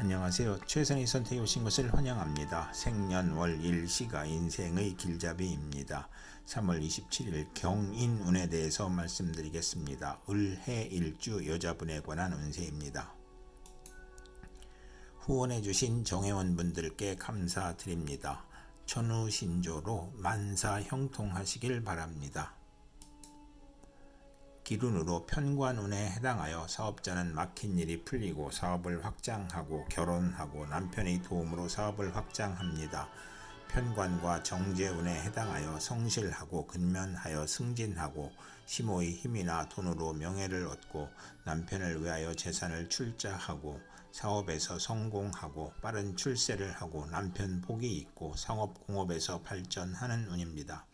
안녕하세요. 최선의 선택에 오신 것을 환영합니다. 생년월 일시가 인생의 길잡이입니다. 3월 27일 경인운에 대해서 말씀드리겠습니다. 을해일주 여자분에 관한 운세입니다. 후원해주신 정회원분들께 감사드립니다. 천우신조로 만사 형통하시길 바랍니다. 기run으로 편관운에 해당하여 사업자는 막힌 일이 풀리고 사업을 확장하고 결혼하고 남편의 도움으로 사업을 확장합니다. 편관과 정제운에 해당하여 성실하고 근면하여 승진하고 시모의 힘이나 돈으로 명예를 얻고 남편을 위하여 재산을 출자하고 사업에서 성공하고 빠른 출세를 하고 남편 복이 있고 상업 공업에서 발전하는 운입니다.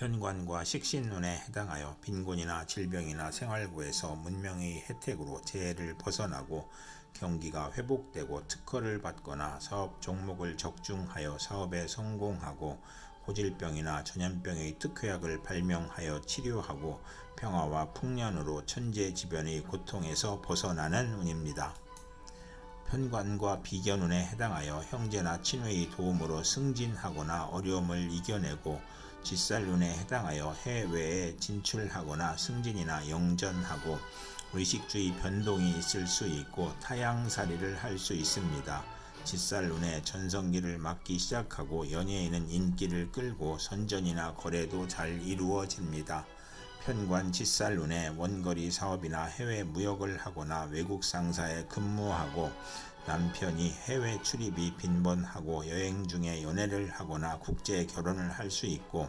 편관과 식신운에 해당하여 빈곤이나 질병이나 생활구에서 문명의 혜택으로 재해를 벗어나고 경기가 회복되고 특허를 받거나 사업 종목을 적중하여 사업에 성공하고 고질병이나 전염병의 특효약을 발명하여 치료하고 평화와 풍년으로 천재지변의 고통에서 벗어나는 운입니다. 편관과 비견운에 해당하여 형제나 친구의 도움으로 승진하거나 어려움을 이겨내고 짓살운에 해당하여 해외에 진출하거나 승진이나 영전하고 의식주의 변동이 있을 수 있고 타양살이를 할 수 있습니다. 짓살운에 전성기를 맞기 시작하고 연예인은 인기를 끌고 선전이나 거래도 잘 이루어집니다. 편관 짓살운에 원거리 사업이나 해외 무역을 하거나 외국 상사에 근무하고 남편이 해외 출입이 빈번하고 여행 중에 연애를 하거나 국제 결혼을 할 수 있고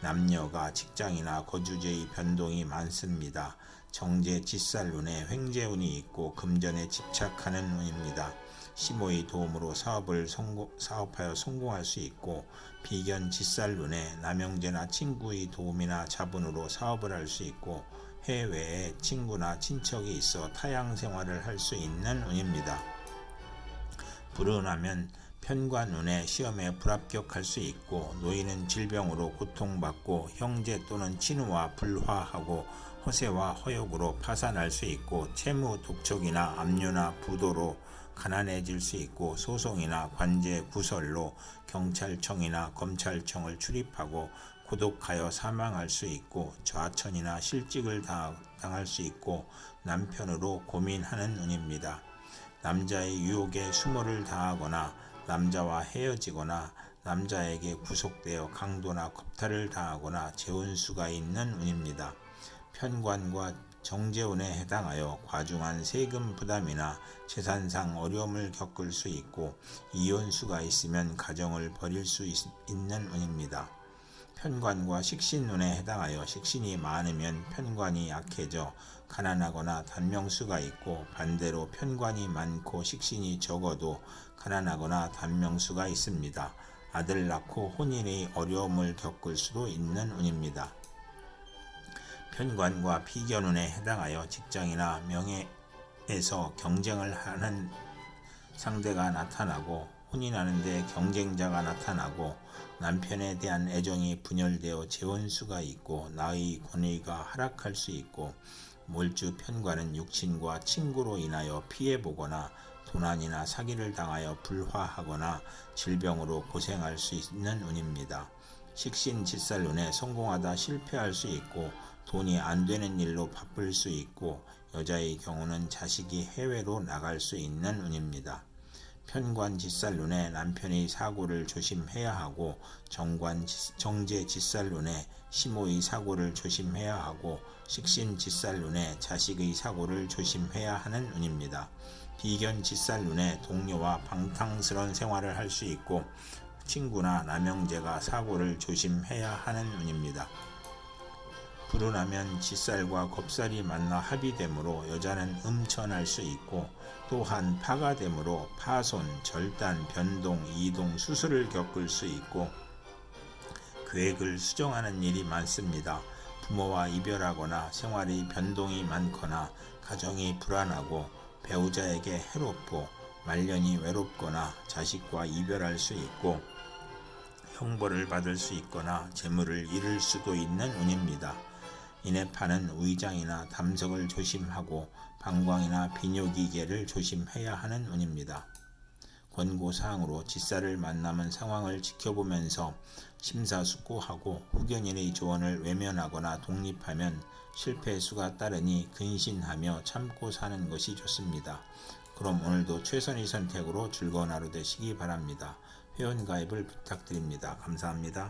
남녀가 직장이나 거주지의 변동이 많습니다. 정제 짓살운에 횡재운이 있고 금전에 집착하는 운입니다. 시모의 도움으로 사업을 성공, 사업하여 성공할 수 있고 비견 짓살눈에 남형제나 친구의 도움이나 자본으로 사업을 할 수 있고 해외에 친구나 친척이 있어 타양 생활을 할 수 있는 운입니다. 불운하면 편관운에 시험에 불합격할 수 있고 노인은 질병으로 고통받고 형제 또는 친우와 불화하고 허세와 허욕으로 파산할 수 있고 채무 독촉이나 압류나 부도로 가난해질 수 있고 소송이나 관제 구설로 경찰청이나 검찰청을 출입하고 고독하여 사망할 수 있고 좌천이나 실직을 당할 수 있고 남편으로 고민하는 운입니다. 남자의 유혹에 수모를 당하거나 남자와 헤어지거나 남자에게 구속되어 강도나 겁탈을 당하거나 재혼수가 있는 운입니다. 편관과 정재운에 해당하여 과중한 세금 부담이나 재산상 어려움을 겪을 수 있고 이혼수가 있으면 가정을 버릴 수 있, 는 운입니다. 편관과 식신운에 해당하여 식신이 많으면 편관이 약해져 가난하거나 단명수가 있고 반대로 편관이 많고 식신이 적어도 가난하거나 단명수가 있습니다. 아들 낳고 혼인의 어려움을 겪을 수도 있는 운입니다. 편관과 비견운에 해당하여 직장이나 명예에서 경쟁을 하는 상대가 나타나고 혼인하는데 경쟁자가 나타나고 남편에 대한 애정이 분열되어 재혼수가 있고 나의 권위가 하락할 수 있고 몰주 편관은 육친과 친구로 인하여 피해보거나 도난이나 사기를 당하여 불화하거나 질병으로 고생할 수 있는 운입니다. 식신 짓살 운에 성공하다 실패할 수 있고 돈이 안 되는 일로 바쁠 수 있고 여자의 경우는 자식이 해외로 나갈 수 있는 운입니다. 편관 짓살눈에 남편의 사고를 조심해야 하고 정관 정제 짓살눈에 시모의 사고를 조심해야 하고 식신 짓살눈에 자식의 사고를 조심해야 하는 운입니다. 비견 짓살눈에 동료와 방탕스러운 생활을 할 수 있고 친구나 남형제가 사고를 조심해야 하는 운입니다. 불운하면 짓살과 겁살이 만나 합의되므로 여자는 음천할 수 있고 또한 파가 되므로 파손, 절단, 변동, 이동, 수술을 겪을 수 있고 계획을 수정하는 일이 많습니다. 부모와 이별하거나 생활의 변동이 많거나 가정이 불안하고 배우자에게 해롭고 말년이 외롭거나 자식과 이별할 수 있고 형벌을 받을 수 있거나 재물을 잃을 수도 있는 운입니다. 이내 파는 위장이나 담석을 조심하고 방광이나 비뇨기계를 조심해야 하는 운입니다. 권고사항으로 집사를 만남은 상황을 지켜보면서 심사숙고하고 후견인의 조언을 외면하거나 독립하면 실패 수가 따르니 근신하며 참고 사는 것이 좋습니다. 그럼 오늘도 최선의 선택으로 즐거운 하루 되시기 바랍니다. 회원 가입을 부탁드립니다. 감사합니다.